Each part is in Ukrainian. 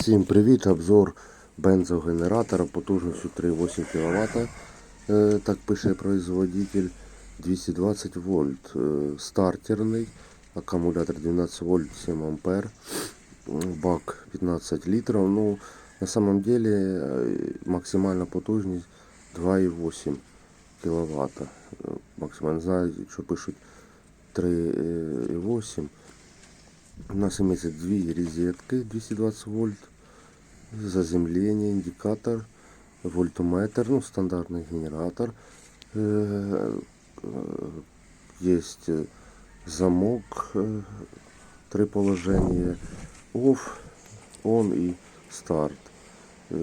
Всім привіт! Обзор бензогенератора потужністю 3,8 кВт. Е, Так пише производитель 220 вольт. Е, Стартерний, акумулятор 12 вольт 7 ампер. Бак 15 літрів. Ну, на самом деле е, максимальна потужність 2,8 кВт. Максимально знаю, що пишуть 3,8. У нас имеется две розетки 220 вольт, заземление, индикатор, вольтометр, ну стандартный генератор. Э, э, Есть э, замок, э, три положения, off, on і старт. Е,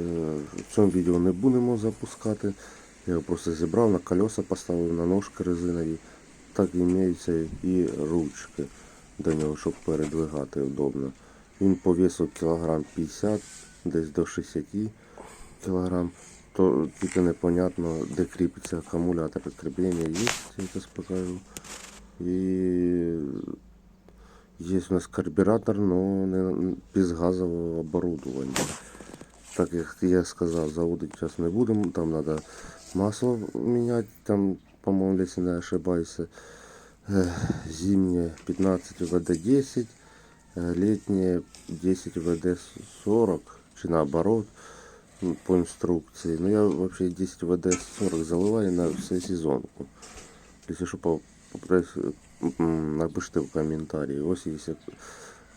В цьому відео не будемо запускати. Я його просто зібрав, на колеса поставив, на ножки резинові. Так імеються і ручки до нього, щоб передвигати удобно. Він по весу кілограм 50, десь до 60 кілограм. То тільки непонятно, де кріпиться акумулятор. Кріплення є, я зараз покажу. І є у нас карбюратор, але не без газового оборудовання. Так як я сказав, заводити зараз не будемо, там треба масло міняти, там, по-моєму, якщо не ошибаюся, э, зимнее 15 ВД-10, э, летнее 10 ВД-40, чи наоборот, ну, по инструкции. Но я вообще 10 ВД-40 заливаю на всю сезонку. Если что, по, попытаюсь, м, напишите в комментарии. Ось есть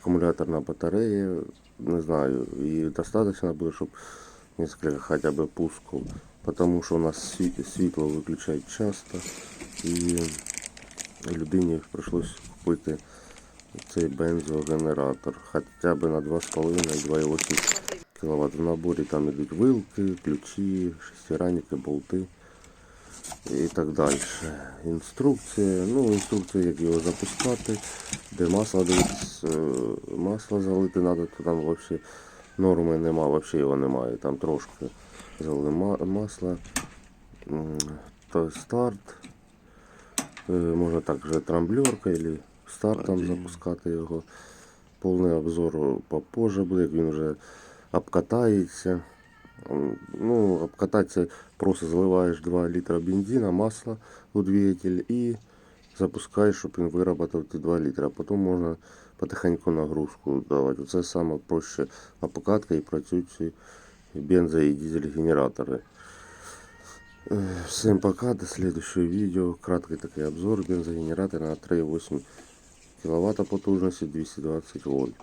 аккумуляторная батарея, не знаю, и достаточно будет, чтобы несколько хотя бы пусков. Потому что у нас сві- світло виключають часто. І людині прийшлось купити цей бензогенератор. Хоча б на 2,5-2,8 кВт. В наборі там йдуть вилки, ключі, шестиранники, болти і так далі. Інструкція. Ну, інструкція, як його запускати, де масло дивитись, е, масло залити треба, то там взагалі норми нема, взагалі його немає. Там трошки залили ма- масла. То старт. Е, Можна також трамблерка або стартом запускати його. Повний обзор попозже буде, як він вже обкатається. Ну, обкататися просто заливаєш 2 літра бензина, масла у двигатель і запускаєш, щоб він виробив ті 2 літра. А потім можна потихеньку нагрузку давати. Це саме проще обкатка і працюють бензо і дизель генератори. Э, Всем пока, до следующего видео. Краткий такой обзор бензогенератора на 3,8 кВт потужности 220 вольт.